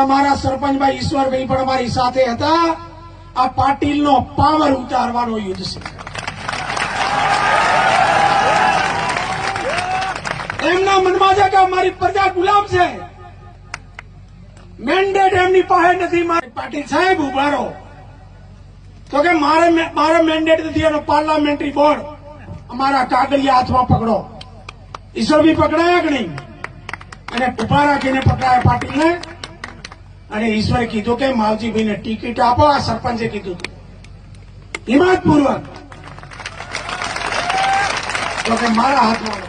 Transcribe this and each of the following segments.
અમારા સરપંચભાઈ ઈશ્વરભાઈ પણ અમારી સાથે હતા. આ પાટીલનો પાવર ઉતારવાનો યુદ્ધ છે. એમના મનમાં છે કે અમારી પ્રજા ગુલામ છે. મેન્ડેટ એમની પાસે નથી. મારી પાટીલ સાહેબ, ઉભારો. તો કે મારે મારે મેન્ડેટ નથી એનો પાર્લામેન્ટરી બોર્ડ અમારા કાગળિયા હાથમાં પકડો. ઈશ્વરભાઈ પકડાયા કે નહીં? અને ઊભા રાખીને પકડાયા પાટીલને. અને ઈશ્વરે કીધું કે માવજીભાઈને ટિકિટ આપો, આ સરપંચે કીધું હતું. હિંમતપૂર્વક તો કે મારા હાથમાં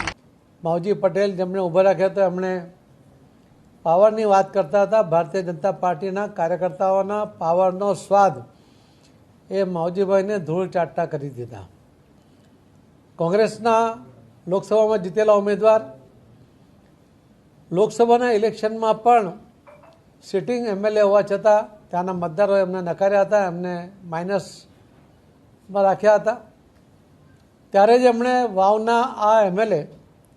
માવજી પટેલ જેમણે ઊભા રાખ્યા હતા, એમણે પાવરની વાત કરતા હતા. ભારતીય જનતા પાર્ટીના કાર્યકર્તાઓના પાવરનો સ્વાદ એ માવજીભાઈને ધૂળ ચાટતા કરી દીધા. કોંગ્રેસના લોકસભામાં જીતેલા ઉમેદવાર, લોકસભાના ઇલેક્શનમાં પણ સિટિંગ એમએલએ હોવા છતાં ત્યાંના મતદારોએ એમને નકાર્યા હતા, એમને માઇનસમાં રાખ્યા હતા. ત્યારે જ એમણે વાવના આ એમએલએ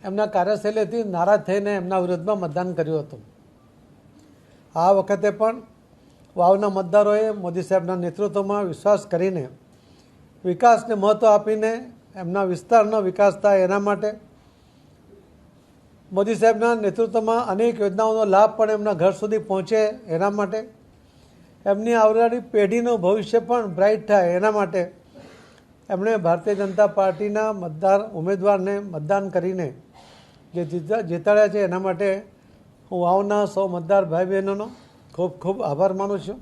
એમના કાર્યશૈલીથી નારાજ થઈને એમના વિરુદ્ધમાં મતદાન કર્યું હતું. આ વખતે પણ વાવના મતદારોએ મોદી સાહેબના નેતૃત્વમાં વિશ્વાસ કરીને વિકાસને મહત્ત્વ આપીને એમના વિસ્તારનો વિકાસ થાય એના માટે મોદી સાહેબના નેતૃત્વમાં અનેક યોજનાઓનો લાભ પણ એમના ઘર સુધી પહોંચે એના માટે. એમની આવનારી પેઢીનું ભવિષ્ય પણ બ્રાઇટ થાય એના માટે એમણે ભારતીય જનતા પાર્ટીના મતદાર ઉમેદવારને મતદાન કરીને જે જીતાડ્યા છે એના માટે હું વાવના સૌ મતદાર ભાઈ બહેનોનો ખૂબ ખૂબ આભાર માનું છું.